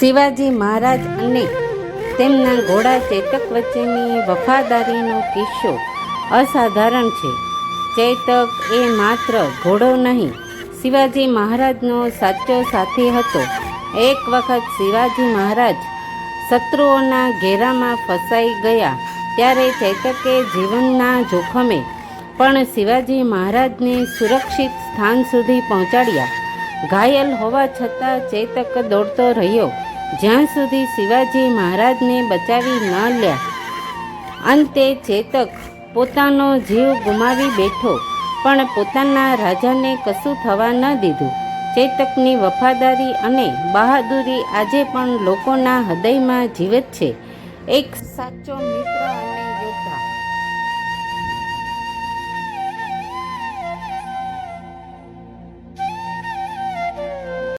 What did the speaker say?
શિવાજી મહારાજ અને તેમના ઘોડા ચેતક વચ્ચેની વફાદારીનો કિસ્સો અસાધારણ છે. ચેતક એ માત્ર ઘોડો નહીં, શિવાજી મહારાજનો સાચો સાથી હતો. એક વખત શિવાજી મહારાજ શત્રુઓના ઘેરામાં ફસાઈ ગયા, ત્યારે ચેતકે જીવનના જોખમે પણ શિવાજી મહારાજને સુરક્ષિત સ્થાન સુધી પહોંચાડ્યા. ઘાયલ હોવા છતાં ચેતક દોડતો રહ્યો. જ્યાં સુધી શિવાજી મહારાજને બચાવી ન લ્યા. અંતે ચેતક પોતાનો જીવ ગુમાવી બેઠો, પણ પોતાના રાજાને કશું થવા ન દીધું. ચેતકની વફાદારી અને બહાદુરી આજે પણ લોકોના હૃદયમાં જીવત છે. એક સાચો મિત્ર અને